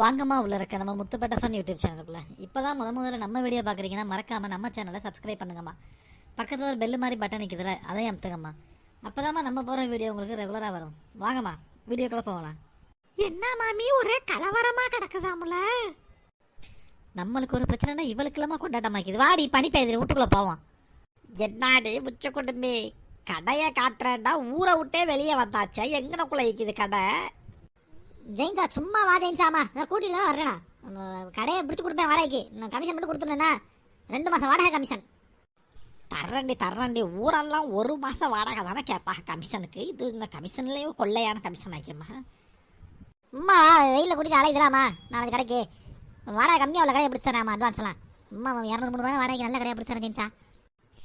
வாங்கம்மா உள்ள இருக்க நம்ம முத்துப்பேட்டை ஃபன் யூடியூப் சேனலுக்குள்ள. இப்போ தான் முத முதல்ல நம்ம வீடியோ பார்க்குறீங்கன்னா மறக்காம நம்ம சேனலை சப்ஸ்கிரைப் பண்ணுங்கம்மா. பக்கத்தில் ஒரு பெல் மாதிரி பட்டன் நிற்குதுல அதையும் அமுத்துங்கம்மா. அப்போதாம்மா நம்ம போகிற வீடியோ உங்களுக்கு ரெகுலராக வரும். வாங்கம்மா வீடியோக்குள்ளே போகலாம். என்ன மாமி ஒரே கலவரமா கிடக்குதாமுல நம்மளுக்கு ஒரு பிரச்சனைனா இவளுக்கு இல்லாமல் கொண்டாட்டமாக்கிது வாடி பனி பெய்யுது வீட்டுக்குள்ளே போவோம். என்னடி முச்ச குடும்பி? கடையை காட்டுறேன்டா ஊரை விட்டே வெளியே வந்தாச்சே எங்கனக்குள்ள இருக்குது கடை ஜெயின்சா சும்மா வா ஜெயின்சாமா நான் கூட்டிட்டு தான் வர்றேண்ணா கடையை பிடிச்சி கொடுப்பேன் வாடகைக்கு. நான் கமிஷன் மட்டும் கொடுத்துட்டேன்னா ரெண்டு மாதம் வாடகை கமிஷன் தர்றண்டி தர்றண்டி ஊரெல்லாம் ஒரு மாதம் வாடகை தானே கேட்பா கமிஷனுக்கு இது இந்த கமிஷன்லேயும் கொள்ளையான கமிஷன் ஆக்கியம்மா. அம்மா வெயிலில் கூட்டிட்டு அலையுதுலாமா நாளைக்கு கடைக்கு வாடகை கம்மியாக உள்ள கடையை பிடிச்சி அட்வான்ஸ்லாம் அம்மா இரநூறு மூணு ரூபாய் வாடகைக்கு நல்ல கடையை பிடிச்சி தரேன் ஜெயின்சா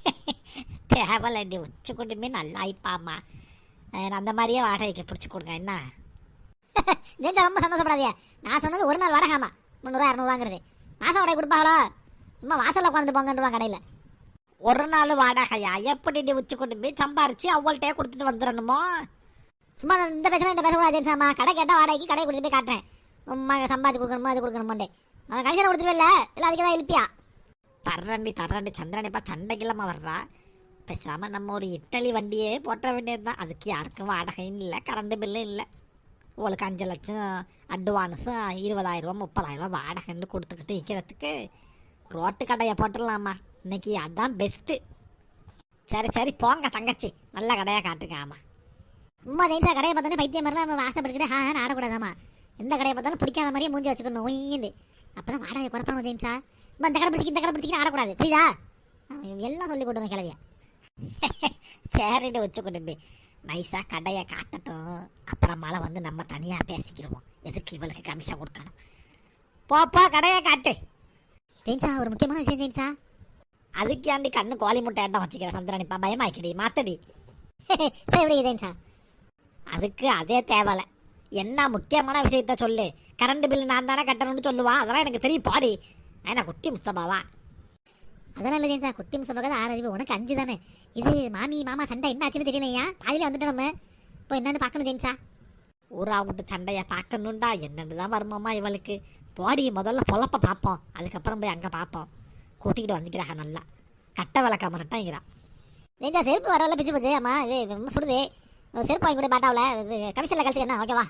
தேவலண்டி உச்சி கொண்டுமே நல்லா ஆயிப்பாம்மா அந்த மாதிரியே வாடகைக்கு பிடிச்சி கொடுங்க என்ன? ஜெயிச்சா ரொம்ப சந்தோஷப்படாதியா நான் சொன்னது ஒரு நாள் வாடகைமா. முந்நூறுவா இரநூறுவாங்கிறது. மாசம் வாடகை கொடுப்பாங்களோ சும்மா வாசலில் உட்காந்துட்டு போங்கன்றவா கடையில். ஒரு நாள் வாடகையா? எப்படி நீ உச்சி கொண்டு போய் சம்பாரிச்சு அவள்கிட்டயே கொடுத்துட்டு வந்துடணுமோ? சும்மா இந்த பேசுனா இந்த பேசக்கூடாது ஜெயின்சாமா கடை கேட்டால் வாடகைக்கு கடையை கொடுத்து போய் காட்டுறேன். உம்மா சம்பாதிச்சு கொடுக்கணுமோ அது கொடுக்கணுமோண்டே அவன் கடைசியில் கொடுத்துருவே இல்லை? இல்லை அதுக்கு தான் எழுப்பியா? தர்றண்டி தர்றண்டி சந்திரனிப்பா சண்டைக்கில்லாமல் வர்றா. பேசாமல் நம்ம ஒரு இட்டலி வண்டியே போட்ட வேண்டியது தான் அதுக்கு யாருக்கும் வாடகையும் இல்லை கரண்ட் பில்லும் இல்லை. உங்களுக்கு அஞ்சு லட்சம் அட்வான்ஸும் இருபதாயிரம் ரூபா முப்பதாயிரம் ரூபா வாடகைன்னு கொடுத்துக்கிட்டு விற்கிறதுக்கு ரோட்டு கடையை போட்டுடலாமா இன்னைக்கு அதான் பெஸ்ட்டு சரி சரி போங்க தங்கச்சி நல்ல கடையாக காட்டுங்க ஆமாம் சும்மா தெரிஞ்ச கடையை பார்த்தோன்னே பைத்தியம் மாதிரிலாம் நம்ம ஆசைப்பட்டுக்கிட்டு ஹா ஆடக்கூடாதாம்மா எந்த கடையை பார்த்தாலும் பிடிக்காத மாதிரியே மூஞ்சி வச்சுக்கணும் ஒயின்னு அப்போ தான் வாடகை குறைப்பானு ஜெயிச்சா இந்த கடை பிடிச்சி இந்த கடை பிடிச்சிக்கிட்டு ஆடக்கூடாது புரியுதா எல்லாம் சொல்லி கொடுங்க கிளவியா சரிட்டு வச்சு குடும்பி நைஸாக கடையை காட்டட்டும். அப்புறமால வந்து நம்ம தனியாக பேசிக்கிடுவோம் எதுக்கு இவளுக்கு கமிஷன் கொடுக்கணும்? போ போ கடையை காட்டு. ஜெயிச்சா ஒரு முக்கியமான விஷயம் ஜெயிச்சா அதுக்கு ஏன்டி கண்ணு கோழி முட்டை இடம் வச்சுக்கிற சந்திரனிப்பா பயமாக்கிடி மாத்தடி. எப்படி ஜெயிச்சா அதுக்கு அதே தேவலை. என்ன முக்கியமான விஷயத்த சொல்லு? கரண்ட் பில் நான் தானே கட்டணும்னு சொல்லுவா? அதெல்லாம் எனக்கு தெரியும் பாடி. ஏன்னா குட்டி முஸ்தபாவா? அதனால இல்லை குட்டி மிஸ் பக்கம் ஆறு அறிவு. உனக்கு அஞ்சு தானே. இது மாமி மாமா சண்டை என்ன ஆச்சுன்னு தெரியலையா? காலையில் வந்துட்டு நம்ம. இப்போ என்னன்னு பார்க்கணும் ஜெயிச்சா ஊரா விட்டு சண்டையை பார்க்கணுண்டா என்னென்னு தான் வருமாமா இவளுக்கு. போடி முதல்ல பொழப்ப பார்ப்போம். அதுக்கப்புறம் போய் அங்கே பார்ப்போம். கூட்டிக்கிட்டு வந்துக்கிறாங்க நல்லா. கட்ட விளக்க மரட்டாங்கிறா ஜெயிச்சா செருப்பு வரவில்லை பிச்சு போச்சு. அம்மா இது சுடுது. செருப்பு வாங்கி கூட பாட்டாவில். கமிஷனில் கழிச்சு என்ன? ஓகேவா?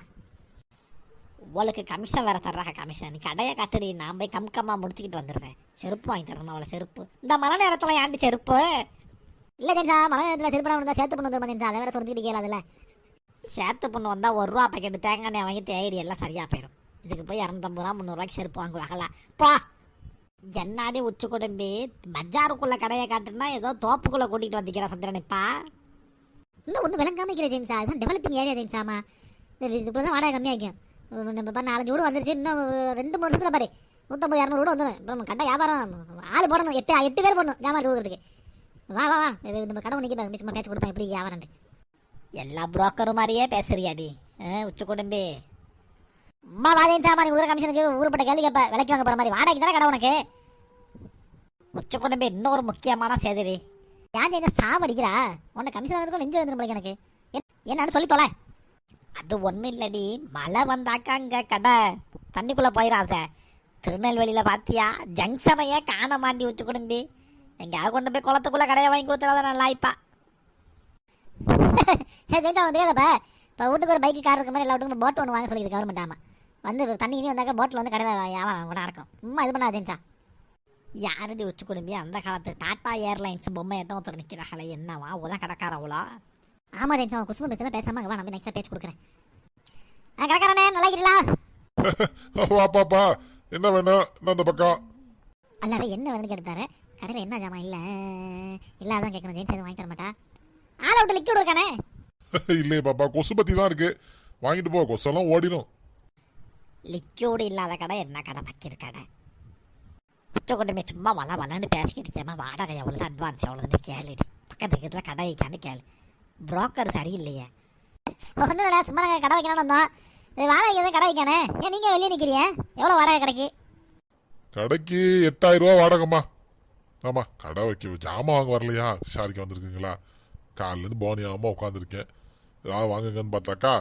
உங்களுக்கு கமிஷன் வேற தர்றாங்க கமிஷன். நீ கடையை கட்டுடி நான் போய் கம் கம்மா முடிச்சுக்கிட்டு வந்துடுறேன். செருப்பு வாங்கி தரணும் அவளை செருப்பு. இந்த மழை நேரத்தில் ஏன்டி செருப்பு? இல்லை ஜெயிச்சா மழை நேரத்தில் செருப்பு இருந்தால் சேர்த்து பண்ணு வந்துருமா ஜெயிச்சா அதை வேற சொல்லிட்டு கேளாதுல்ல. சேர்த்து பொண்ணு வந்தால் ஒரு ரூபா பாக்கெட்டு தேங்காய் எண்ணெய் வாங்கி தேடி எல்லாம் சரியாக போயிடும் இதுக்கு போய் இரநூத்தம்பது ரூபா முந்நூறுவாய்க்கு செருப்பு வாங்குவாங்களா? போ. என்னாடி உச்சி குடும்பி பஜாருக்குள்ள கடையை காட்டுனா ஏதோ தோப்புக்குள்ள கூட்டிகிட்டு வந்துக்கிற சந்திரனிப்பா இன்னும் ஒன்றும் விளங்காம இருக்கிற ஜெயின்ஸா? அதுதான் டெவலப்பிங் ஏரியா ஜெயின்ஸாமா இப்போ தான் வாடகை கம்மியாக்கும் நம்ம பாரு நாலஞ்சு வீடு வந்துருச்சு. இன்னும் ஒரு ரெண்டு மூணு வருஷத்தில் பாரு. நூற்றம்பது இரநூறு வீடு வந்துடும் அப்புறம் நம்ம வியாபாரம் ஆள் போடணும். எட்டு எட்டு பேர் போடணும். வியாபாரம் கொடுக்குறதுக்கு. வா வா வா. இது நம்ம கடை நிற்க சும்மா பேச்சு கொடுப்பேன் எப்படி வியாபாரம் எல்லா புரோக்கரும் மாதிரியே பேசுறியாடி உச்சி குடும்பி. அம்மா வா ஜெயின்ஸாமா கொடுக்குற கமிஷனுக்கு ஊருப்பட்ட கேள்வி கேட்ப. விலைக்கு வாங்க போகிற மாதிரி. வாடகைக்கு தானே கடை உனக்கு? உச்ச குடும்பி இன்னொரு முக்கியமான சேதவி ஏன் டே என்ன சாம் அடிக்கிறா உன்னை கமிஷன் வாங்கிறதுக்குள்ள நெஞ்சு வந்துடும் எனக்கு. என்- என்னன்னு சொல்லி தொலை. அது ஒன்றும் இல்லடி. மழை வந்தாக்கா அங்கே கடை தண்ணிக்குள்ளே போயிடாத திருநெல்வேலியில் பார்த்தியா ஜங்ஷனையே காண மாண்டி வச்சு குடும்பி. எங்கேயாவது கொண்டு போய் குளத்துக்குள்ளே கடையை வாங்கி கொடுத்துடாத நல்லா ஆயிப்பா ஜெயிச்சா வந்து கேட்கப்ப இப்போ வீட்டுக்கு ஒரு பைக்கு கார் இருக்க மாதிரி எல்லா வீட்டுக்கு போட் ஒன்று வாங்க சொல்லியிருக்கு கவர்மெண்ட் ஆமாம் வந்து தண்ணி இனி வந்தாக்க போட்டில் வந்து கடையில் வியாபாரம் கூட இருக்கும் சும்மா இது பண்ணாது ஜெயிச்சா. யாரடி வச்சு குடும்பி? அந்த காலத்து டாட்டா ஏர்லைன்ஸ் பொம்மை எட்டம் ஒருத்தர் நிற்கிறாங்களே என்னவா உதான் கடைக்காரவளா ஆமாம் ஜெயிச்சா அவன் குசும பேசலாம் பேசாமல் வா நம்ம நெக்ஸ்ட்டாக பேச்சு கொடுக்குறேன். ஆ கடைக்காரனே நல்லா இருக்கிறீங்களா வாப்பாப்பா என்ன வேணும்? என்ன அந்த பக்கம்? அல்லாவே என்ன வேணும்னு கேட்டுட்டாரு கடையில் என்ன ஜாமான் இல்லை? இல்லாதான் கேட்கணும். ஜெயின்ஸ் எதுவும் வாங்கி தர மாட்டா? ஆளை விட்டு லிக்விட் இருக்கானே இல்லையே பாப்பா. கொசு பத்தி தான் இருக்கு. வாங்கிட்டு போ கொசெல்லாம் ஓடிடும். லிக்யூடு இல்லாத கடை என்ன கடை? வைக்கிற கடை. குடும்பி சும்மா வள வளன்னு பேசிக்கிட்டு இருக்காம வாடகை எவ்வளவு அட்வான்ஸ் எவ்வளோன்னு கேளுடி. பக்கத்து பக்கத்தில் கடை வைக்கான்னு கேளு. புரோக்கர் சரியில்லையே. ஒன்றும் இல்லை சும்மா நாங்கள் கடை வைக்கலாம்னு வந்தோம். இது வாடகை எதுவும் கடை வைக்கானே ஏன் நீங்கள் வெளியே நிற்கிறீங்க எவ்வளோ வாடகை கடைக்கு? கடைக்கு எட்டாயிரம் ரூபா வாடகைம்மா. ஆமா கடை வைக்க ஜாமான் வாங்க வரலையா? விசாரிக்க வந்திருக்குங்களா? காலிலேருந்து போனியாம உட்காந்துருக்கேன் ஏதாவது வாங்குங்கன்னு பார்த்தாக்கா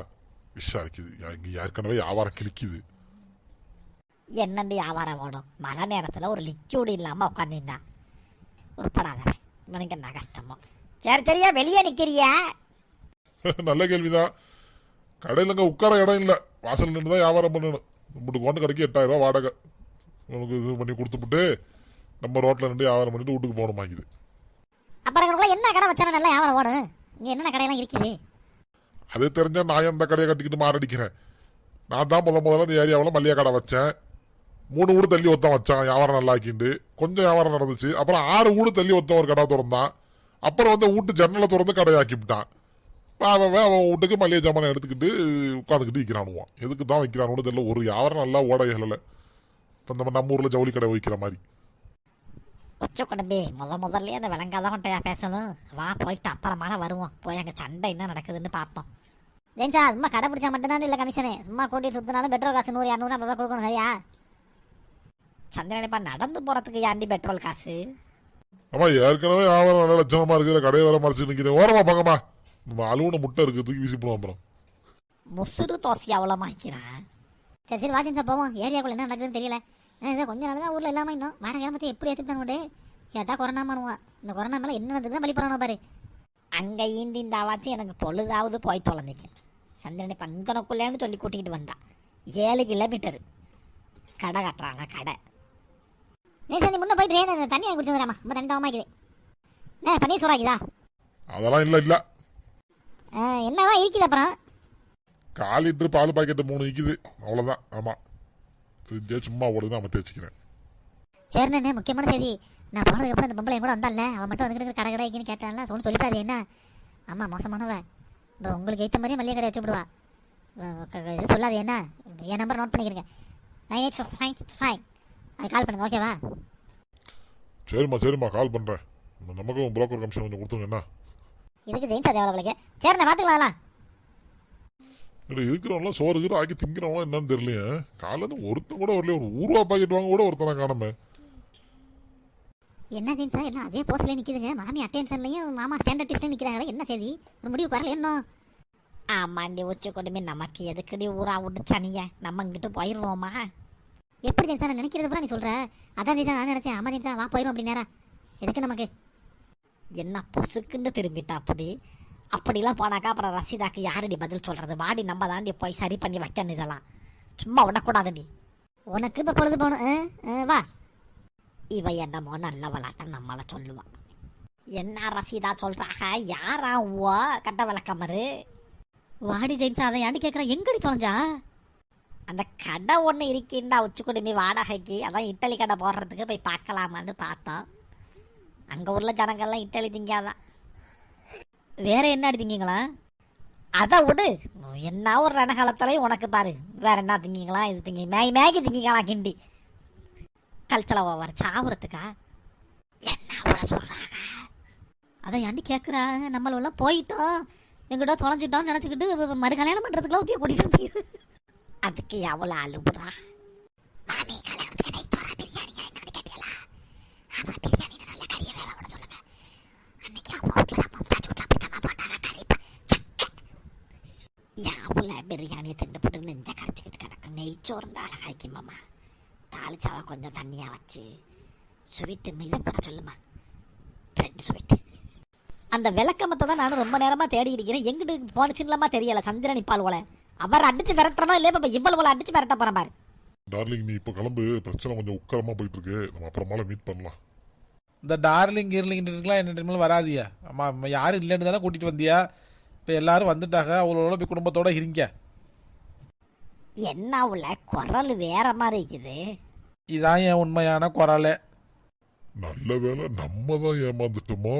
விசாரிக்குது. இங்கே ஏற்கனவே வியாபாரம் கிழிக்குது. என்னண்டு வியாபாரம் ஓடும்? மழை நேரத்தில் ஒரு லிக்யூடு இல்லாமல் உட்காந்துருந்தான் உருப்படாதவன். இவனுக்கு என்ன கஷ்டமோ? சரி சரியா வெளியே நிற்கிறியா நல்ல கேள்விதான். கடையிலங்க உட்கார இடம் இல்லை. வாசல் நின்று தான் வியாபாரம் பண்ணணும். நம்மளுக்கு கொண்டு கடைக்கு எட்டாயிரம் ரூபா வாடகை. உனக்கு இது பண்ணி கொடுத்துப்புட்டு நம்ம ரோட்டில் நின்று வியாபாரம் பண்ணிட்டு வீட்டுக்கு போகணுமாக்குது அப்புறம் இவருக்குள்ள என்ன கடை வச்சாலும் நல்லா வியாபாரம் ஓடும்? இங்கே என்னென்ன கடையெல்லாம் இருக்குது? அது தெரிஞ்சா நான் அந்த கடையை கட்டிக்கிட்டு மாரடிக்கிறேன். நான் தான் முத முதல்ல இந்த ஏரியாவில் மல்லிகை கடை வச்சேன். மூணு வீடு தள்ளி ஒருத்தன் வச்சான். வியாபாரம் நல்லா ஆக்கிண்டு கொஞ்சம் வியாபாரம் நடந்துச்சு. அப்புறம் ஆறு வீடு தள்ளி ஒருத்தன் ஒரு கடை திறந்தான். அப்புறம் வந்து வீட்டு ஜன்னலை திறந்து கடையாக்கிவிட்டான். அவன் அவன் வீட்டுக்கு மல்லிகை ஜாமான் எடுத்துக்கிட்டு உட்காந்துக்கிட்டு விற்கிறானுவான் எதுக்கு தான் வைக்கிறானு தெரியல. ஒரு யாரும் நல்லா ஓட இயலல. இப்போ நம்ம நம்ம ஊரில் ஜவுளி கடை வைக்கிற மாதிரி. உச்ச குடம்பி முத முதல்ல அந்த விளங்காதவன்ட்டையா பேசணும். வா போயிட்டு அப்புறமாக வருவோம். போய் அங்கே சண்டை என்ன நடக்குதுன்னு பார்ப்போம். ஜெயின்ஸா சும்மா கடை பிடிச்சா மட்டும்தான் இல்லை கமிஷனு? சும்மா கூட்டிட்டு சுத்தினாலும் பெட்ரோல் காசு நூறு இரநூறு அப்போ கொடுக்கணும் சரியா? சந்திரனிப்பா நடந்து போகிறதுக்கு ஏன்டி பெட்ரோல் காசு? ஆமா ஏற்கனவே ஆவரம் நல்ல லட்சணமா இருக்குது. கடையை வர மறைச்சு நிற்கிறேன் ஓரமா பக்கமா. அலுவன முட்டை இருக்கு தூக்கி வீசி போடுவோம் அப்புறம். முசுறு தோசை அவ்வளோ மாய்க்கிறான் சரி சரி வாஜின்ஸா போவோம். ஏரியாக்குள்ள என்ன நடக்குதுன்னு தெரியல. ஏன்னா கொஞ்ச நாள் தான் ஊரில் இல்லாமல் இருந்தோம் வாடகை கிளம்பத்தை எப்படி ஏற்றுட்டாங்க கேட்டால் கொரோனா பண்ணுவான் இந்த கொரோனா மேலே என்ன நடக்குது தான் வழி பாரு. அங்கே இந்த ஆவாச்சும் எனக்கு பொழுதாவது போய் தொலைஞ்சிக்கும் சந்திரனை பங்கனக்குள்ளேன்னு சொல்லி கூட்டிகிட்டு வந்தான் ஏழு கிலோமீட்டரு. கடை கட்டுறாங்க கடை. ஏன் சார் நீ முன்னே போயிட்டு ஏன் தண்ணி வாங்கி குடிச்சு வந்துடாமா ரொம்ப தண்ணி தாவமாக்குது ஏ பன்னீர் சூடாக்குதா அதெல்லாம் இல்லை இல்லை. என்னதான் இருக்குது அப்புறம்? கால் லிட்டர் பால் பாக்கெட்டு மூணு விற்கிது அவ்வளோதான் ஆமாம் ஃப்ரிட்ஜே சும்மா ஓடுது நம்ம தேய்ச்சிக்கிறேன் சரிண்ணே முக்கியமான செய்தி. நான் போனதுக்கப்புறம் இந்த பொம்பளை கூட வந்தால அவன் மட்டும் வந்துக்கிட்டு கடை கடை இங்கேன்னு கேட்டான்ல. சொல்லி சொல்லிட்டாது என்ன? ஆமாம் மோசமானவ. இப்போ உங்களுக்கு ஏற்ற மாதிரியே மல்லிகை கடை வச்சு விடுவா. வ- க- க- இது சொல்லாது என்ன? என் நம்பர் நோட் பண்ணிக்கிறேங்க. Nine eight five five. அது கால் பண்ணுங்க ஓகேவா சரிம்மா சரிம்மா கால் பண்ணுறேன் நமக்கும் புரோக்கர் கமிஷன் கொஞ்சம் கொடுத்துருங்க என்ன? இதுக்கு ஜெயின்ஸ் அது எவ்வளோ சரிண்ணே பார்த்துக்கலாம் இல்லை இருக்கிறவங்களாம் சோறு இருக்கிற ஆக்கி திங்கிறவங்களாம் என்னன்னு தெரியலையே. காலையில் ஒருத்தன் கூட வரலையே ஒரு ஊர்வா பாக்கெட் வாங்க கூட ஒருத்தனை காணாம. என்ன ஜெயின்ஸா எல்லாம் அதே போஸ்ட்லேயே நிற்கிதுங்க மாமி அட்டென்ஷன்லையும் மாமா ஸ்டாண்டர்ட் டெஸ்ட்லையும் நிற்கிறாங்களே என்ன செய்தி? ஒரு முடிவுக்கு வரல இன்னும்? ஆமாண்டி உச்சி கொடுமை நமக்கு எதுக்குடி ஊரா விட்டு சனிய நம்ம இங்கிட்டு போயிடுவோமா எப்படி சார் நான் நினைக்கிறது பூரா நீ சொல்கிற அதான் ஜெயின்ஸா நான் நினச்சேன். ஆமா ஜெயின்ஸா வா போயிடும் அப்படி நேரா எதுக்கு நமக்கு? என்ன பொசுக்குன்னு திரும்பிட்டா அப்படி? அப்படிலாம் போனாக்கா அப்புறம் ரசீதாக்கு யாரடி பதில் சொல்கிறது வாடி நம்ம தாண்டி போய் சரி பண்ணி வைக்கணும் இதெல்லாம். சும்மா விடக்கூடாதுடி உனக்கு இப்போ பொழுது போகணும் ஆ? ஆ, வா. இவ என்னமோ நல்ல விளாட்டம் நம்மளை சொல்லுவான் என்ன ரசீதா சொல்கிறாங்க யாரா ஓ கட்ட விளக்கமரு வாடி ஜெயின்ஸா அதை ஏன்டி கேட்குறா எங்கடி தொலைஞ்சா? அந்த கடை ஒன்று இருக்கின்றா உச்சி குடுமி வாடகைக்கு? அதான் இட்டலி கடை போடுறதுக்கு போய் பார்க்கலாமான்னு பார்த்தோம். அங்கே உள்ள ஜனங்கள்லாம் இட்டலி திங்காதான் வேற என்ன திங்கிங்களா? அதை விடு என்ன ஒரு ரணகாலத்துலையும் உனக்கு பாரு. வேற என்ன திங்கிங்களா? இது திங்கி மேகி மேகி திங்கிங்களா கிண்டி? கல்ச்சல ஓவர். சாவுறதுக்கா? என்ன விட சொல்றாங்க? அதை ஏன்டி கேட்குறா நம்மளெல்லாம் போயிட்டோம். எங்கிட்ட தொலைஞ்சிட்டோம் நினச்சிக்கிட்டு மறு கல்யாணம் பண்ணுறதுக்குலாம் ஊற்றிய கொடி அதுக்கு எவ்வளோ அழுகுறா மாமி கல்யாணத்துக்கு நைட் வர பிரியாணி என்னன்னு கேட்டியலா ஆமாம் பிரியாணி நல்ல கறியை வேக விட சொல்லுங்க. அன்னைக்கு அவன் வீட்டில் தான் மம்தா சூட்டா பித்தமா போட்டாங்க கறி எவ்வளோ பிரியாணியை திண்டு போட்டு நெஞ்ச கரைச்சிக்கிட்டு கிடக்கும் நெய்ச்சோறுண்டா அழகாய்க்கு மாமா. தாளிச்சாவை கொஞ்சம் தண்ணியாக வச்சு. ஸ்வீட்டு மீது பட சொல்லுமா? பிரெட் ஸ்வீட் அந்த விளக்கமத்தை தான் நானும் ரொம்ப நேரமாக தேடி இருக்கிறேன். எங்கிட்டு போனுச்சுன்னுலாமா தெரியலை. சந்திரன் இப்பால் போல. அவர் அடிச்சு விரட்டுறனோ இல்லையா? இப்போ இவ்வளவு போல அடிச்சு விரட்ட போகிறேன் பாரு. டார்லிங் நீ இப்போ கிளம்பு. பிரச்சனை கொஞ்சம் உக்கரமா போயிட்டு இருக்கு. நம்ம அப்புறமால மீட் பண்ணலாம். இந்த டார்லிங் கீர்லிங்லாம் என்ன டைமில் வராதியா? அம்மா அம்மா யாரும் இல்லைன்னு தானே கூட்டிகிட்டு வந்தியா? இப்போ எல்லாரும் வந்துட்டாங்க. அவங்களோட போய் குடும்பத்தோட இருங்க. என்ன உள்ள குரல் வேற மாதிரி இருக்குது. இதான் என் உண்மையான குரல். நல்ல வேளை நம்ம தான் ஏமாந்துட்டோமோ?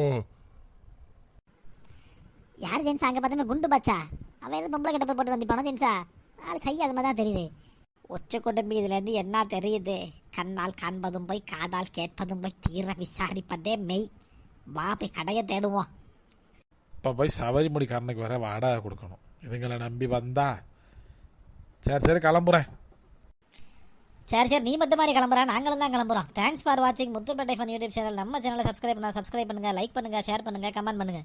யார் ஜென்ஸா அங்கே பார்த்தோமே குண்டு பச்சா? அவன் எது பொம்பளை கிட்ட போட்டு வந்திப்பானோ ஜென்ஸா? ஆள் செய்ய அது மாதிரி தான் தெரியுது. உச்ச குடும்பி இதுலேருந்து என்ன தெரியுது? கண்ணால் காண்பதும் போய் காதால் கேட்பதும் போய் தீர விசாரிப்பதே மெய். வா போய் கடையை தேடுவோம். இப்போ போய் சபரிமொழி கரணுக்கு வேற வாடகை கொடுக்கணும். இதுங்களை நம்பி வந்தா. சரி சரி கிளம்புறேன். சரி சரி நீ மட்டும் மாதிரி கிளம்புறா. நாங்களும் தான் கிளம்புறோம். தேங்க்ஸ் ஃபார் வாட்சிங் முத்துப்பேட்டை ஃபன் யூடியூப் சேனல் நம்ம சேனலை சப்ஸ்கிரைப் பண்ணா சப்ஸ்கிரைப் பண்ணுங்க லைக் பண்ணுங்க ஷேர் பண்ணுங்க கமெண்ட் பண்ணுங்க.